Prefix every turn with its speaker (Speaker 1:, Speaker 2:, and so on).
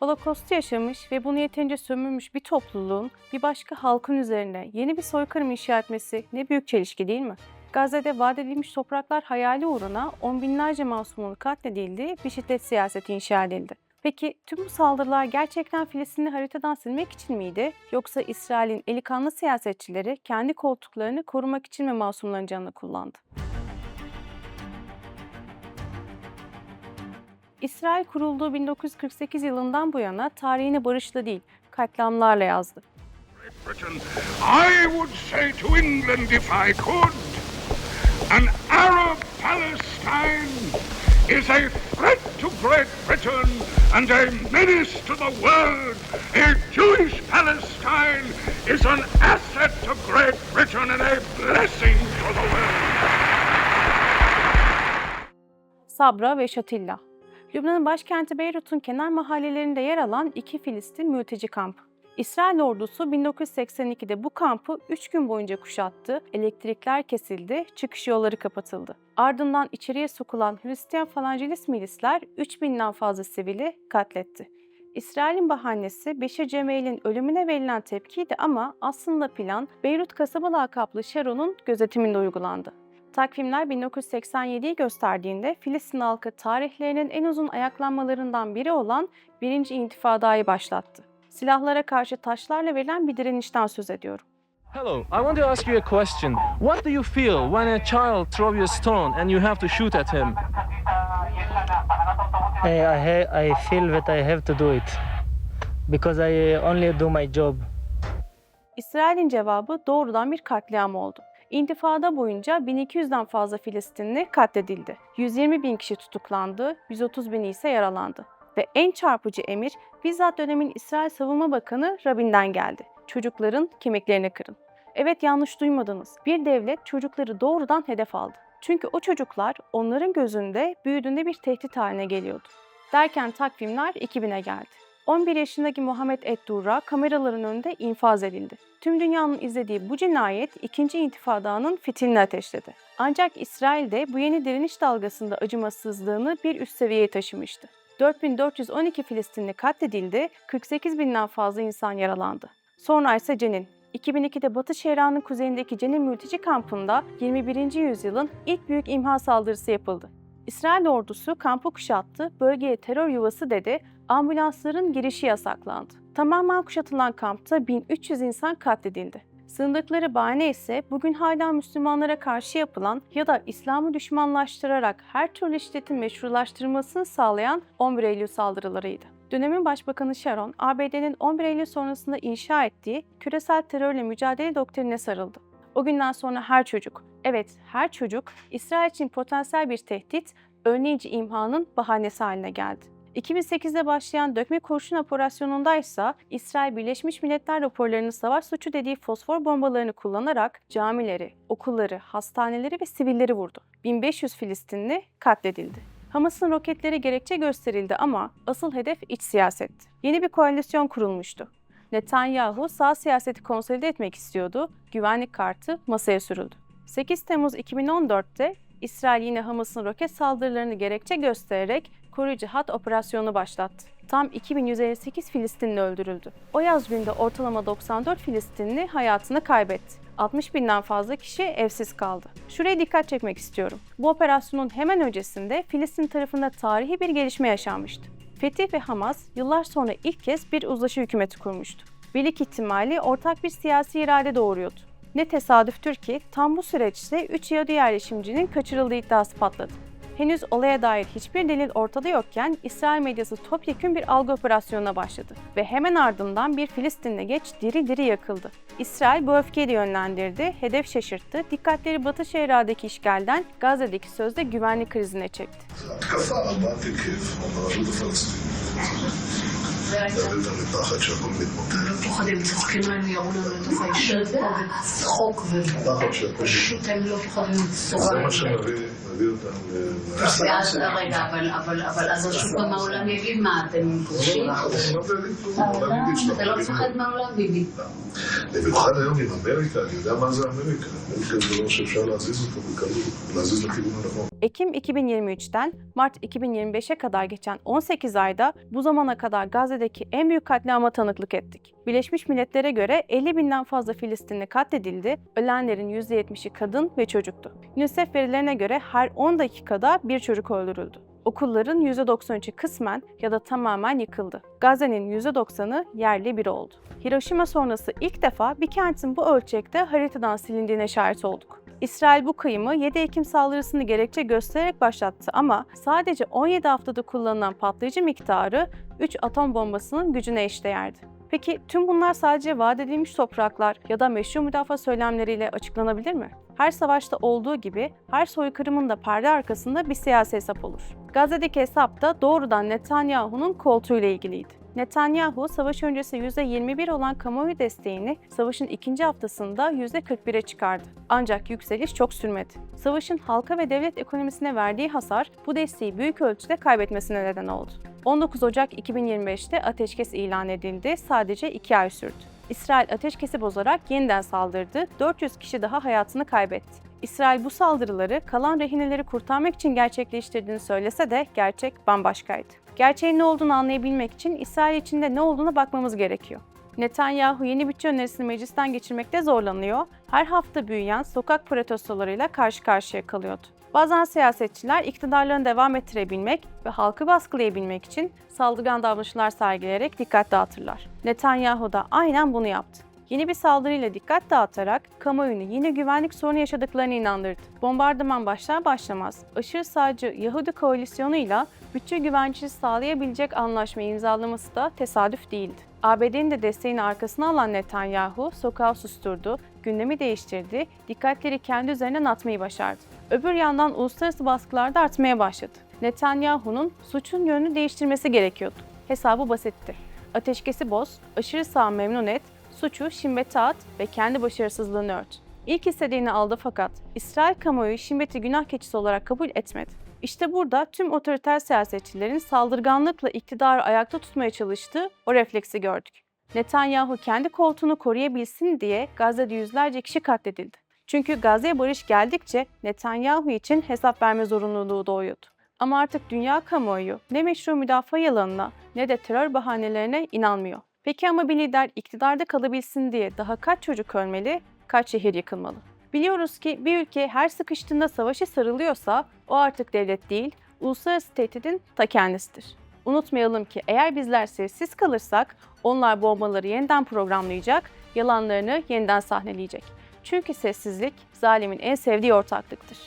Speaker 1: Holocaust'u yaşamış ve bunu yeterince sömürmüş bir topluluğun bir başka halkın üzerine yeni bir soykırım inşa etmesi ne büyük çelişki değil mi? Gazze'de vaat edilmiş topraklar hayali uğruna on binlerce masumun katledildiği bir şiddet siyaseti inşa edildi. Peki tüm bu saldırılar gerçekten Filistin'i haritadan silmek için miydi? Yoksa İsrail'in eli kanlı siyasetçileri kendi koltuklarını korumak için mi masumların canını kullandı? İsrail kurulduğu 1948 yılından bu yana tarihini barışla değil, katliamlarla yazdı.
Speaker 2: Britain, I would say to England if I could, an Arab Palestine is a threat to Great Britain and a menace to the world. A Jewish Palestine is an asset to Great Britain and a blessing to the world.
Speaker 1: Sabra ve Şatilla. Lübnan'ın başkenti Beyrut'un kenar mahallelerinde yer alan iki Filistin mülteci kampı. İsrail ordusu 1982'de bu kampı 3 gün boyunca kuşattı, elektrikler kesildi, çıkış yolları kapatıldı. Ardından içeriye sokulan Hristiyan falangelist milisler 3000'den fazla sivili katletti. İsrail'in bahanesi Beşir Cemeil'in ölümüne verilen tepkiydi ama aslında plan Beyrut kasaba lakaplı Sharon'un gözetiminde uygulandı. Takvimler 1987'yi gösterdiğinde Filistin halkı tarihlerinin en uzun ayaklanmalarından biri olan 1. İntifada'yı başlattı. Silahlara karşı taşlarla verilen bir direnişten söz ediyorum.
Speaker 3: Hello, I want to ask you a question. What do you feel when a child throws you a stone and you have to shoot at him?
Speaker 4: I, I, ha- I feel that I have to do it because I uh, only do my job.
Speaker 1: İsrail'in cevabı doğrudan bir katliam oldu. İntifada boyunca 1200'den fazla Filistinli katledildi. 120 bin kişi tutuklandı, 130 bini ise yaralandı. Ve en çarpıcı emir bizzat dönemin İsrail Savunma Bakanı Rabin'den geldi. Çocukların kemiklerini kırın. Evet yanlış duymadınız. Bir devlet çocukları doğrudan hedef aldı. Çünkü o çocuklar onların gözünde büyüdüğünde bir tehdit haline geliyordu. Derken takvimler 2000'e geldi. 11 yaşındaki Muhammed Eddurra kameraların önünde infaz edildi. Tüm dünyanın izlediği bu cinayet 2. İntifada'nın fitilini ateşledi. Ancak İsrail de bu yeni direniş dalgasında acımasızlığını bir üst seviyeye taşımıştı. 4412 Filistinli katledildi, 48 binden fazla insan yaralandı. Sonra ise Cenin. 2002'de Batı Şeria'nın kuzeyindeki Cenin mülteci kampında 21. yüzyılın ilk büyük imha saldırısı yapıldı. İsrail ordusu kampı kuşattı, bölgeye terör yuvası dedi, ambulansların girişi yasaklandı. Tamamen kuşatılan kampta 1300 insan katledildi. Sığındıkları bahane ise bugün hala Müslümanlara karşı yapılan ya da İslam'ı düşmanlaştırarak her türlü şiddetin meşrulaştırılmasını sağlayan 11 Eylül saldırılarıydı. Dönemin Başbakanı Sharon, ABD'nin 11 Eylül sonrasında inşa ettiği küresel terörle mücadele doktrinine sarıldı. O günden sonra her çocuk, evet her çocuk İsrail için potansiyel bir tehdit, önleyici imhanın bahanesi haline geldi. 2008'de başlayan dökme kurşun operasyonunda ise İsrail Birleşmiş Milletler raporlarının savaş suçu dediği fosfor bombalarını kullanarak camileri, okulları, hastaneleri ve sivilleri vurdu. 1500 Filistinli katledildi. Hamas'ın roketleri gerekçe gösterildi ama asıl hedef iç siyasetti. Yeni bir koalisyon kurulmuştu. Netanyahu sağ siyaseti konsolide etmek istiyordu, güvenlik kartı masaya sürüldü. 8 Temmuz 2014'te İsrail yine Hamas'ın roket saldırılarını gerekçe göstererek koruyucu hat operasyonu başlattı. Tam 2158 Filistinli öldürüldü. O yaz günde ortalama 94 Filistinli hayatını kaybetti. 60 binden fazla kişi evsiz kaldı. Şuraya dikkat çekmek istiyorum. Bu operasyonun hemen öncesinde Filistin tarafında tarihi bir gelişme yaşanmıştı. Fetih ve Hamas yıllar sonra ilk kez bir uzlaşı hükümeti kurmuştu. Birlik ihtimali ortak bir siyasi irade doğuruyordu. Ne tesadüftür ki tam bu süreçte 3 Yahudi yerleşimcinin kaçırıldığı iddiası patladı. Henüz olaya dair hiçbir delil ortada yokken İsrail medyası topyekün bir algı operasyonuna başladı ve hemen ardından bir Filistinli geç diri diri yakıldı. İsrail bu öfkeyi de yönlendirdi, hedef şaşırttı, dikkatleri Batı Şeria'daki işgalden Gazze'deki sözde güvenlik krizine çekti.
Speaker 5: להביא אותם לפחד שהכל מתמוטט.
Speaker 6: הם לא פוחדים, צוחקים להם, ירו לנו לתוך האישה, וצחוק, ופשוט הם לא פוחדים,
Speaker 5: צוחקים.
Speaker 6: זה
Speaker 5: מה שנביא. נביא אותם ל-
Speaker 6: ואז, רגע, אבל- אבל אבל אז השוק גם העולם יגיד מה, אתם כובשים?
Speaker 5: אנחנו לא יודעים כלום, העולם יגיד שאנחנו
Speaker 6: אתה לא
Speaker 5: יודעים
Speaker 6: מפחד מהעולם, ביבי.
Speaker 5: במיוחד היום עם אמריקה, אני יודע מה זה אמריקה. אמריקה זה דבר שאפשר להזיז אותו בקלות, להזיז לכיוון הנכון.
Speaker 1: Ekim 2023'ten Mart 2025'e kadar geçen 18 ayda bu zamana kadar Gazze'deki en büyük katliama tanıklık ettik. Birleşmiş Milletler'e göre 50 binden fazla Filistinli katledildi, ölenlerin %70'i kadın ve çocuktu. UNICEF verilerine göre her 10 dakikada bir çocuk öldürüldü. Okulların %93'ü kısmen ya da tamamen yıkıldı. Gazze'nin %90'ı yerli biri oldu. Hiroşima sonrası ilk defa bir kentin bu ölçekte haritadan silindiğine şahit olduk. İsrail bu kıyımı 7 Ekim saldırısını gerekçe göstererek başlattı ama sadece 17 haftada kullanılan patlayıcı miktarı 3 atom bombasının gücüne eşdeğerdi. Peki tüm bunlar sadece vaat edilmiş topraklar ya da meşru müdafaa söylemleriyle açıklanabilir mi? Her savaşta olduğu gibi her soykırımın da perde arkasında bir siyasi hesap olur. Gazze'deki hesap da doğrudan Netanyahu'nun koltuğuyla ilgiliydi. Netanyahu, savaş öncesi %21 olan kamuoyu desteğini savaşın ikinci haftasında %41'e çıkardı. Ancak yükseliş çok sürmedi. Savaşın halka ve devlet ekonomisine verdiği hasar bu desteği büyük ölçüde kaybetmesine neden oldu. 19 Ocak 2025'te ateşkes ilan edildi, sadece 2 ay sürdü. İsrail ateşkesi bozarak yeniden saldırdı, 400 kişi daha hayatını kaybetti. İsrail bu saldırıları kalan rehineleri kurtarmak için gerçekleştirdiğini söylese de gerçek bambaşkaydı. Gerçeğin ne olduğunu anlayabilmek için İsrail içinde ne olduğuna bakmamız gerekiyor. Netanyahu yeni bütçe önerisini meclisten geçirmekte zorlanıyor, her hafta büyüyen sokak protestolarıyla karşı karşıya kalıyordu. Bazen siyasetçiler iktidarlarını devam ettirebilmek ve halkı baskılayabilmek için saldırgan davranışlar sergileyerek dikkat dağıtırlar. Netanyahu da aynen bunu yaptı. Yeni bir saldırıyla dikkat dağıtarak kamuoyunu yine güvenlik sorunu yaşadıklarını inandırdı. Bombardıman başlar başlamaz aşırı sağcı Yahudi koalisyonuyla bütçe güvencesi sağlayabilecek anlaşmayı imzalaması da tesadüf değildi. ABD'nin de desteğini arkasına alan Netanyahu sokağı susturdu, gündemi değiştirdi, dikkatleri kendi üzerinden atmayı başardı. Öbür yandan uluslararası baskılar da artmaya başladı. Netanyahu'nun suçun yönünü değiştirmesi gerekiyordu. Hesabı basitti. Ateşkesi boz, aşırı sağ memnun et, suçu Şimbet'e at ve kendi başarısızlığını ört. İlk istediğini aldı fakat İsrail kamuoyu Şimbet'i günah keçisi olarak kabul etmedi. İşte burada tüm otoriter siyasetçilerin saldırganlıkla iktidarı ayakta tutmaya çalıştığı o refleksi gördük. Netanyahu kendi koltuğunu koruyabilsin diye Gazze'de yüzlerce kişi katledildi. Çünkü Gazze'ye barış geldikçe Netanyahu için hesap verme zorunluluğu doğuyordu. Ama artık dünya kamuoyu ne meşru müdafaa yalanına ne de terör bahanelerine inanmıyor. Peki ama bir lider iktidarda kalabilsin diye daha kaç çocuk ölmeli, kaç şehir yıkılmalı? Biliyoruz ki bir ülke her sıkıştığında savaşı sarılıyorsa o artık devlet değil, uluslararası tehditin ta kendisidir. Unutmayalım ki eğer bizler sessiz kalırsak onlar bombaları yeniden programlayacak, yalanlarını yeniden sahneleyecek. Çünkü sessizlik zalimin en sevdiği ortaklıktır.